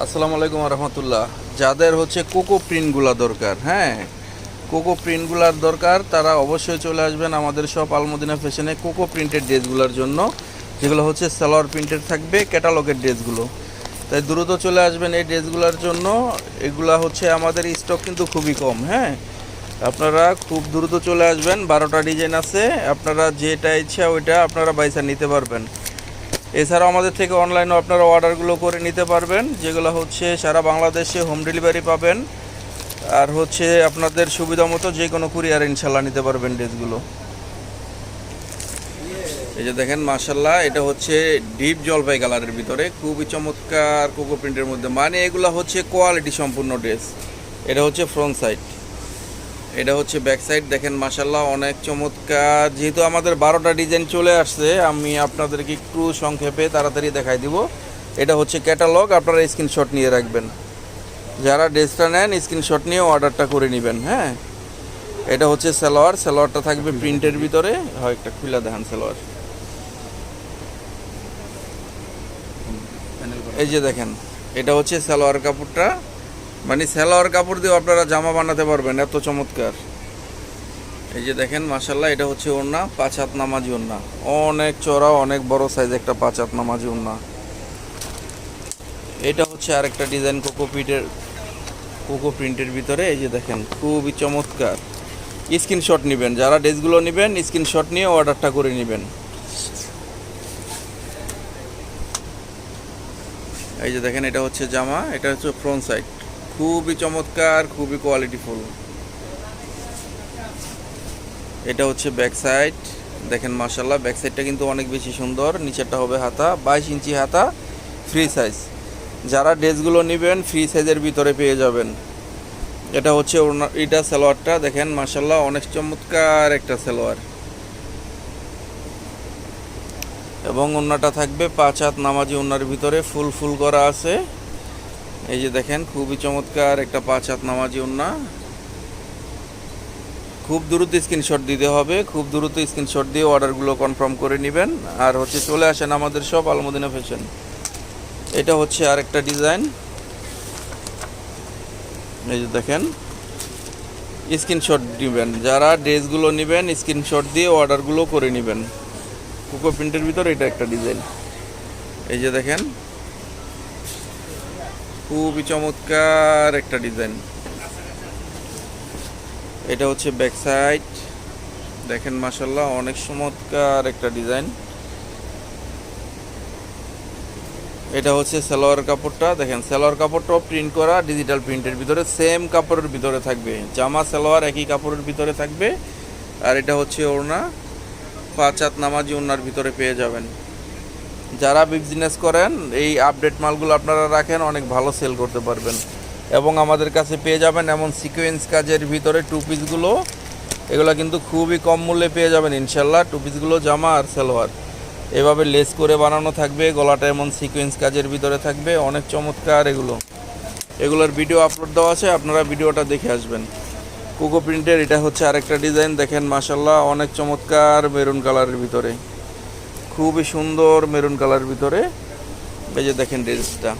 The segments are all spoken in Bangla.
আসসালামু আলাইকুম রহমতুল্লাহ। যাদের হচ্ছে কোকো প্রিন্টগুলা দরকার হ্যাঁ? কোকো প্রিন্টগুলার দরকার, তারা অবশ্যই চলে আসবেন আমাদের সব আলমদিনা ফ্যাশনে কোকো প্রিন্টের ড্রেসগুলোর জন্য, যেগুলো হচ্ছে সালোয়ার প্রিন্টের থাকবে, ক্যাটালগের ড্রেসগুলো। তাই দ্রুত চলে আসবেন এই ড্রেসগুলোর জন্য, এগুলা হচ্ছে আমাদের স্টক কিন্তু খুবই কম হ্যাঁ? আপনারা খুব দ্রুত চলে আসবেন, বারোটা ডিজাইন আছে, আপনারা যেটা ইচ্ছা ওইটা আপনারা বাইসা নিতে পারবেন। এছাড়াও আমাদের থেকে অনলাইনেও আপনারা অর্ডারগুলো করে নিতে পারবেন, যেগুলো হচ্ছে সারা বাংলাদেশে হোম ডেলিভারি পাবেন, আর হচ্ছে আপনাদের সুবিধা মতো যে কোনো কুরিয়ার ইনশাল্লাহ নিতে পারবেন ড্রেসগুলো এই যে দেখেন মার্শাল্লাহ এটা হচ্ছে ডিপ জলপাই কালারের ভিতরে, খুবই চমৎকার কোকো প্রিন্টের মধ্যে। মানে এগুলো হচ্ছে কোয়ালিটি সম্পূর্ণ ড্রেস এটা হচ্ছে ফ্রন্ট সাইড এটা হচ্ছে ব্যাক সাইড দেখেন মাসাল্লাহ অনেক চমৎকার। যেহেতু আমাদের বারোটা ডিজাইন চলে আসছে, আমি আপনাদেরকে একটু সংক্ষেপে তাড়াতাড়ি দেখাই দিব। এটা হচ্ছে ক্যাটালগ আপনারা স্ক্রিনশট নিয়ে রাখবেন। যারা ড্রেসটা নেন স্ক্রিনশট নিয়ে অর্ডারটা করে নেবেন হ্যাঁ? এটা হচ্ছে সালোয়ার, সালোয়ারটা থাকবে প্রিন্টের ভিতরে। হয়, একটা খুলে দেখান সালোয়ার। এই যে দেখেন, এটা হচ্ছে সালোয়ার কাপড়টা। মানে সালোয়ার কাপড় দিয়ে আপনারা জামা বানাতে পারবেন, এত চমৎকার। এই যে দেখেন মাসাল্লাহ এটা হচ্ছে ওড়না, পাঁচ হাত নামাজি ওড়না। অনেক চড়া অনেক বড় সাইজ একটা পাঁচ হাত নামাজি ওড়না। এটা হচ্ছে আরেকটা ডিজাইন কোকো প্রিন্টের কোকো প্রিন্টের ভিতরে, এই যে দেখেন, খুবই চমৎকার। স্ক্রিনশট নেবেন, যারা ড্রেসগুলো নেবেন স্ক্রিনশট নিয়ে অর্ডারটা করে নেবেন। এই যে দেখেন, এটা হচ্ছে জামা, এটা হচ্ছে ফ্রন্ট সাইড খুবই চমৎকার, খুবই কোয়ালিটিফুল এটা হচ্ছে ব্যাক সাইড দেখেন মার্শাল্লাহ ব্যাক সাইডটা কিন্তু অনেক বেশি সুন্দর। নিচেরটা হবে হাতা, বাইশ ইঞ্চি হাতা ফ্রি সাইজ যারা ড্রেসগুলো নেবেন ফ্রি সাইজের ভিতরে পেয়ে যাবেন। এটা হচ্ছে এটা সালোয়ারটা। দেখেন মার্শাল্লাহ অনেক চমৎকার একটা সালোয়ার। এবং ওড়নাটা থাকবে পাঁচ হাত নামাজি ওড়নার ভিতরে, ফুল ফুল করা আছে। এই যে দেখেন, খুবই চমৎকার একটা পাঁচ হাত নামাজি ওড়না। খুব দ্রুত স্ক্রিনশট দিতে হবে, খুব দ্রুত স্ক্রিনশট দিয়ে অর্ডারগুলো কনফার্ম করে নেবেন। আর হচ্ছে চলে আসেন আমাদের সব আলমদিনা ফ্যাশন এটা হচ্ছে আরেকটা ডিজাইন এই যে দেখেন স্ক্রিনশট নেবেন যারা ড্রেসগুলো নেবেন স্ক্রিনশট দিয়ে অর্ডারগুলো করে নেবেন। কুকো প্রিন্টের ভিতরে এটা একটা ডিজাইন এই যে দেখেন খুবই চমৎকার একটা ডিজাইন। এটা হচ্ছে ব্যাক সাইড দেখেন মাসাল্লাহ অনেক চমৎকার একটা ডিজাইন। এটা হচ্ছে সালোয়ার কাপড়টা। দেখেন, সালোয়ার কাপড়টাও প্রিন্ট করা ডিজিটাল প্রিন্টের ভিতরে। সেম কাপড়ের ভিতরে থাকবে। জামা, সালোয়ার একই কাপড়ের ভিতরে থাকবে। আর এটা হচ্ছে ওড়না। পাঁচ হাত নামাজি ওড়নার ভিতরে পেয়ে যাবেন। যারা বিজনেস করেন, এই আপডেট মালগুলো আপনারা রাখেন, অনেক ভালো সেল করতে পারবেন। এবং আমাদের কাছে পেয়ে যাবেন এমন সিকোয়েন্স কাজের ভিতরে টু পিসগুলো এগুলো কিন্তু খুবই কম মূল্যে পেয়ে যাবেন, ইনশাল্লাহ। টু পিসগুলো জামা আর সালোয়ার। এভাবে লেস করে বানানো থাকবে, গলাটা এমন সিকোয়েন্স কাজের ভিতরে থাকবে, অনেক চমৎকার এগুলো। এগুলোর ভিডিও আপলোড দেওয়া আছে, আপনারা ভিডিওটা দেখে আসবেন। কোকো প্রিন্টের এটা হচ্ছে আরেকটা ডিজাইন দেখেন মাসাল্লাহ অনেক চমৎকার মেরুন কালারের ভিতরে। খুবই সুন্দর মেরুন কালার ভিতরে। যে দেখেন ড্রেসটা।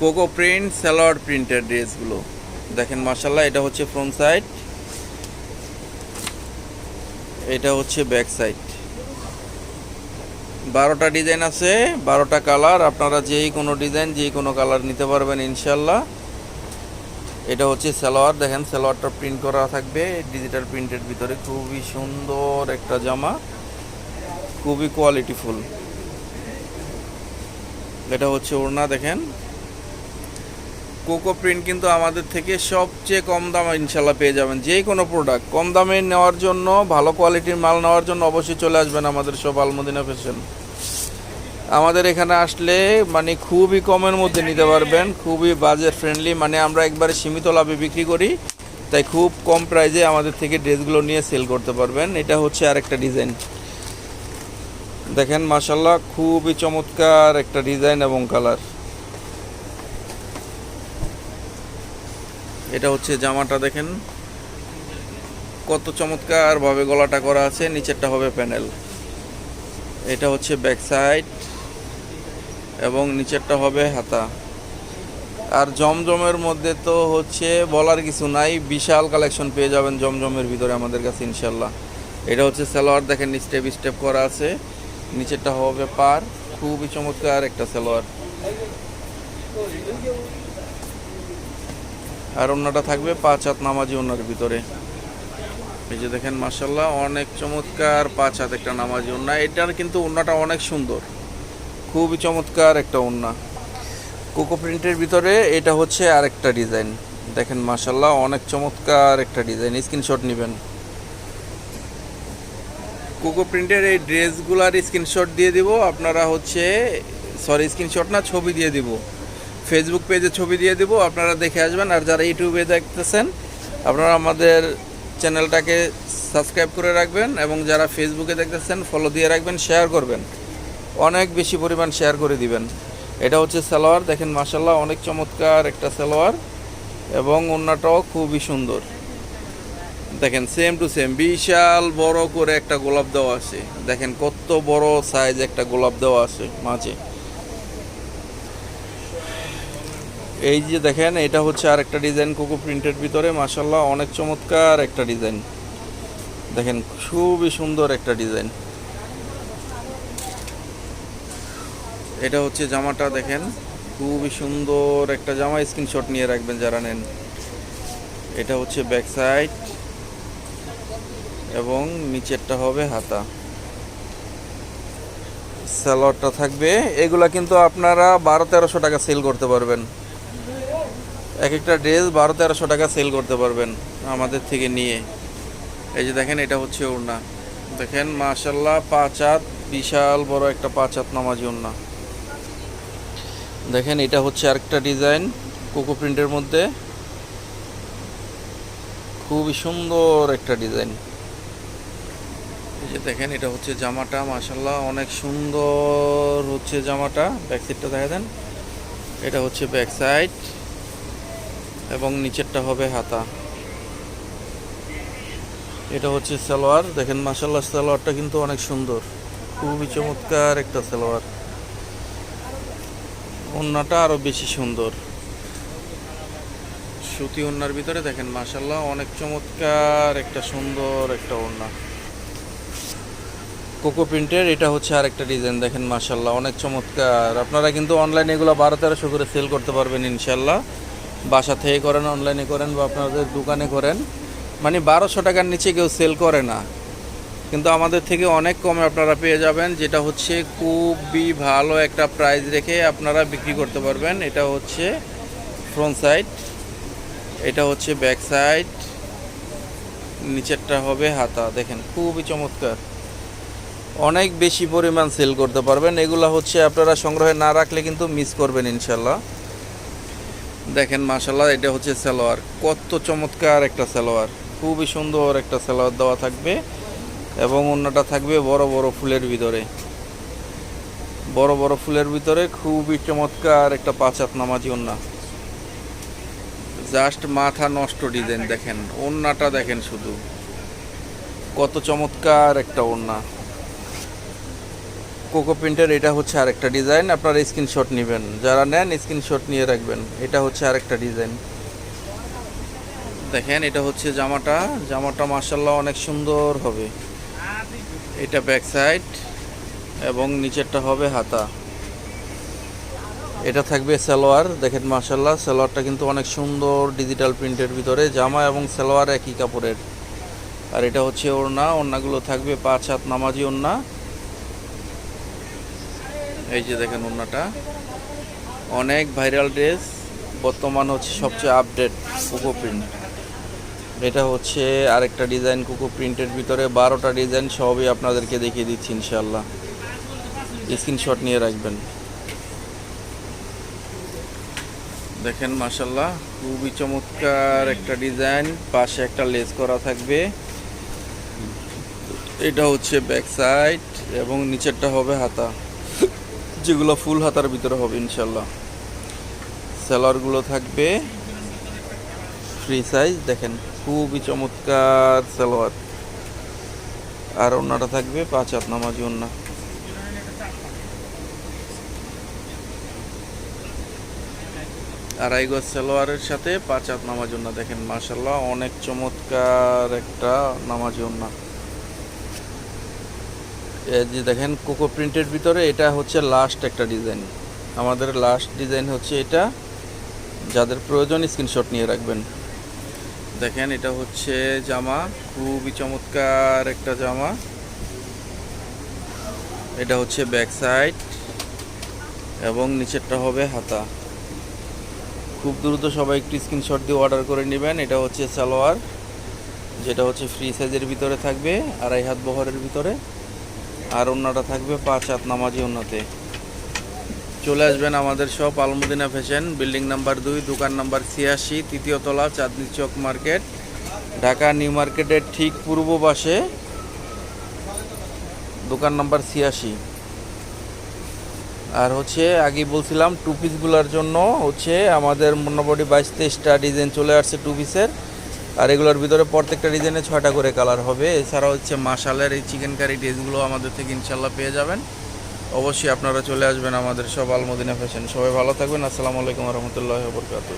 কোকো প্রিন্ট স্যালোয়ার প্রিন্টের ড্রেসগুলো। দেখেন মাসাল্লাহ এটা হচ্ছে ফ্রন্ট সাইড এটা হচ্ছে ব্যাক সাইড বারোটা ডিজাইন আছে, বারোটা কালার আপনারা যেই কোনো ডিজাইন যেই কোনো কালার নিতে পারবেন ইনশাল্লাহ এটা হচ্ছে সালোয়ার দেখেন সালোয়ারটা প্রিন্ট করা থাকবে। ডিজিটাল প্রিন্টের ভিতরে খুবই সুন্দর একটা জামা। খুবই কোয়ালিটিফুল এটা হচ্ছে ওড়না, দেখেন। কোকো প্রিন্ট কিন্তু আমাদের থেকে সবচেয়ে কম দামে ইনশাল্লাহ পেয়ে যাবেন। যে কোনো প্রোডাক্ট কম দামে নেওয়ার জন্য, ভালো কোয়ালিটির মাল নেওয়ার জন্য অবশ্যই চলে আসবেন আমাদের সব আলমদিনা ফ্যাশন আমাদের এখানে আসলে মানে খুবই কমের মধ্যে নিতে পারবেন, খুবই বাজেট ফ্রেন্ডলি মানে আমরা একবারে সীমিত লাভে বিক্রি করি। তাই খুব কম প্রাইজে আমাদের থেকে ড্রেসগুলো নিয়ে সেল করতে পারবেন। এটা হচ্ছে আরেকটা ডিজাইন দেখেন মাসাল্লাহ খুবই চমৎকার একটা ডিজাইন এবং কালার। এটা হচ্ছে জামাটা, দেখেন। কত চমৎকার ভাবে গলাটা করা আছে, নিচেরটা হবে প্যানেল। এটা হচ্ছে ব্যাক সাইড এবং নিচেরটা হবে হাতা। আর জমজমের মধ্যে তো হচ্ছে বলার কিছু নাই, বিশাল কালেকশন পেয়ে যাবেন জমজমের ভিতরে আমাদের কাছে ইনশাল্লাহ এটা হচ্ছে সালোয়ার, দেখেন, স্টেপ স্টেপ করা আছে। নিচেরটা হবে পার। খুবই চমৎকার একটা সালোয়ার। আর অন্যটা থাকবে পাঁচ হাত নামাজি ওনার ভিতরে। এই যে দেখেন মার্শাল্লাহ অনেক চমৎকার পাঁচ হাত একটা নামাজি ওন্না। এটার কিন্তু ওন্নাটা অনেক সুন্দর। খুবই চমৎকার একটা ওন্না। কোকো প্রিন্টের ভিতরে এটা হচ্ছে আরেকটা ডিজাইন। দেখেন মার্শাল্লাহ অনেক চমৎকার একটা ডিজাইন। স্ক্রিনশট নেবেন। কোকো প্রিন্টের এই ড্রেসগুলার স্ক্রিনশট দিয়ে দিব। আপনারা হচ্ছে সরি স্ক্রিনশট না, ছবি দিয়ে দিব। ফেসবুক পেজে ছবি দিয়ে দিব, আপনারা দেখে আসবেন। আর যারা ইউটিউবে দেখতেছেন, আপনারা আমাদের চ্যানেলটাকে সাবস্ক্রাইব করে রাখবেন এবং যারা ফেসবুকে দেখতেছেন ফলো দিয়ে রাখবেন শেয়ার করবেন। অনেক বেশি পরিমাণ শেয়ার করে দিবেন। এটা হচ্ছে সালোয়ার। দেখেন মাসাল্লাহ অনেক চমৎকার একটা সালোয়ার এবং ওন্নাটাও খুবই সুন্দর। দেখেন সেম টু সেম বিশাল বড় করে একটা গোলাপ দেওয়া আছে। দেখেন, কত বড় সাইজ একটা গোলাপ দেওয়া আছে মাঝে। এই যে দেখেন, এটা হচ্ছে আর একটা ডিজাইন কোকো প্রিন্টের ভিতরে মাসাল্লাহ অনেক চমৎকার একটা ডিজাইন দেখেন, খুবই সুন্দর একটা ডিজাইন এটা হচ্ছে জামাটা, দেখেন, খুবই সুন্দর একটা জামা। স্ক্রিনশট নিয়ে রাখবেন যারা নেন। এটা হচ্ছে ব্যাক সাইড এবং নিচেরটা হবে হাতা। স্যালোয়ারটা থাকবে। এগুলা কিন্তু আপনারা বারো তেরোশো টাকা সেল করতে পারবেন। এক একটা ড্রেস বারো তেরোশো টাকা সেল করতে পারবেন আমাদের থেকে নিয়ে। এই যে দেখেন, এটা হচ্ছে ওড়না। দেখেন মাশাল্লাহ পাঁচ হাত, বিশাল বড় একটা পাঁচ হাত নামাজি ওড়না। দেখেন, এটা হচ্ছে আরেকটা ডিজাইন কোকো প্রিন্টের মধ্যে। খুবই সুন্দর একটা ডিজাইন। এই যে দেখেন, এটা হচ্ছে জামাটা মাশাল্লাহ অনেক সুন্দর হচ্ছে জামাটা। ব্যাক সাইডটা দেখা দেন। এটা হচ্ছে ব্যাক সাইড এবং নিচেরটা হবে হাতা। এটা হচ্ছে সালোয়ার। দেখেন মাশাল্লাহ সালোয়ারটা কিন্তু অনেক সুন্দর। খুবই চমৎকার একটা সালোয়ার। ওন্নাটা আরও বেশি সুন্দর। সুতি ওন্নার ভিতরে দেখেন মাশাল্লাহ অনেক চমৎকার একটা সুন্দর একটা ওন্না। কোকো প্রিন্টের, এটা হচ্ছে আর একটা ডিজাইন দেখেন মাশাল্লাহ অনেক চমৎকার। আপনারা কিন্তু অনলাইনে এগুলো বারো তেরোশো করে সেল করতে পারবেন ইনশাল্লাহ বাসা থেকে করেন অনলাইনে করেন বা আপনাদের দোকানে করেন। মানে বারোশো টাকার নিচে কেউ সেল করে না। কিন্তু আমাদের থেকে অনেক কমে আপনারা পেয়ে যাবেন, যেটা হচ্ছে খুবই ভালো একটা প্রাইস রেখে আপনারা বিক্রি করতে পারবেন। এটা হচ্ছে ফ্রন্ট সাইড এটা হচ্ছে ব্যাক সাইড নিচেরটা হবে হাতা, দেখেন, খুবই চমৎকার। অনেক বেশি পরিমাণ সেল করতে পারবেন। এগুলো হচ্ছে আপনারা সংগ্রহে না রাখলে কিন্তু মিস করবেন ইনশাল্লাহ দেখেন মাশাল্লাহ এটা হচ্ছে সালোয়ার। কত চমৎকার একটা সালোয়ার। খুবই সুন্দর একটা সালোয়ার দেওয়া থাকবে এবং অন্যটা থাকবে বড় বড় ফুলের ভিতরে। বড় বড় ফুলের ভিতরে খুবই চমৎকার একটা পাঁচ হাত নামাজি ওন্না। জাস্ট মাথা নষ্ট ডিজাইন, দেখেন। ওন্নাটা দেখেন শুধু। কত চমৎকার একটা ওন্না। কোকো প্রিন্টের, এটা হচ্ছে আরেকটা ডিজাইন, আপনারা স্ক্রিনশট নেবেন। যারা নেন, স্ক্রিনশট নিয়ে রাখবেন। এটা হচ্ছে আরেকটা ডিজাইন। দেখেন, এটা হচ্ছে জামাটা। জামাটা মার্শাল্লাহ অনেক সুন্দর হবে। এটা ব্যাক সাইড এবং নিচেরটা হবে হাতা। এটা থাকবে সালোয়ার। দেখেন মার্শাল্লাহ সালোয়ারটা কিন্তু অনেক সুন্দর ডিজিটাল প্রিন্টের ভিতরে। জামা এবং সালোয়ার একই কাপড়ের। আর এটা হচ্ছে ওড়না। ওড়নাগুলো থাকবে পাঁচ হাত নামাজি ওড়না। এই যে দেখেন ওনাটা অনেক ভাইরাল ড্রেস বর্তমান হচ্ছে সবচেয়ে আপডেট কুকো প্রিন্ট এটা হচ্ছে আরেকটা ডিজাইন কুকো প্রিন্টের ভিতরে, বারোটা ডিজাইন সবই আপনাদেরকে দেখিয়ে দিচ্ছি ইনশাল্লাহ স্ক্রিনশট নিয়ে রাখবেন। দেখেন মাসাল্লাহ খুবই চমৎকার একটা ডিজাইন পাশে একটা লেস করা থাকবে। এটা হচ্ছে ব্যাক সাইড এবং নিচেরটা হবে হাতা। যেগুলো ফুল হাতার ভিতরে হবে ইনশাল্লাহ সেলারগুলো থাকবে। ফ্রি সাইজ দেখেন, খুবই চমৎকার সালোয়ার। আর ওনাটা থাকবে পাঁচ হাত নামাজি ওন্না। আড়াই গজ সালোয়ারের সাথে পাঁচ হাত নামাজ ওন্না, দেখেন মাশাল্লাহ অনেক চমৎকার একটা নামাজ এই যে দেখেন, কোকো প্রিন্টের ভিতরে এটা হচ্ছে লাস্ট একটা ডিজাইন আমাদের লাস্ট ডিজাইন হচ্ছে এটা। যাদের প্রয়োজন স্ক্রিনশট নিয়ে রাখবেন। দেখেন, এটা হচ্ছে জামা। খুবই চমৎকার একটা জামা। এটা হচ্ছে ব্যাক সাইড এবং নিচেরটা হবে হাতা। খুব দ্রুত সবাই একটি স্ক্রিনশট দিয়ে অর্ডার করে নেবেন। এটা হচ্ছে সালোয়ার, যেটা হচ্ছে ফ্রি সাইজের ভিতরে থাকবে, আড়াই হাত বহরের ভিতরে। আর অন্যটা থাকবে পাঁচ হাত নামাজি অন্যতে চলে আসবেন আমাদের shop Almudina fashion building number দুই, দোকান নাম্বার ছিয়াশি, তৃতীয় তলা, চাঁদনি চক মার্কেট ঢাকা নিউ মার্কেটের ঠিক পূর্ব পাশে, দোকান নাম্বার ছিয়াশি। আর হচ্ছে আগে বলছিলাম টু পিসগুলোর জন্য হচ্ছে আমাদের মোটামুটি বাইশ তেইশটা ডিজাইন চলে আসছে টু পিসের আর এগুলোর ভিতরে প্রত্যেকটা ডিজাইনে ছয়টা করে কালার হবে। এছাড়া হচ্ছে মাসালের এই চিকেন কারি ড্রেসগুলো আমাদের থেকে ইনশাল্লাহ পেয়ে যাবেন। অবশ্যই আপনারা চলে আসবেন আমাদের সব আলমদিনা ফ্যাশন সবাই ভালো থাকবেন। আসসালামু আলাইকুম রহমতুল্লাহ বরকাত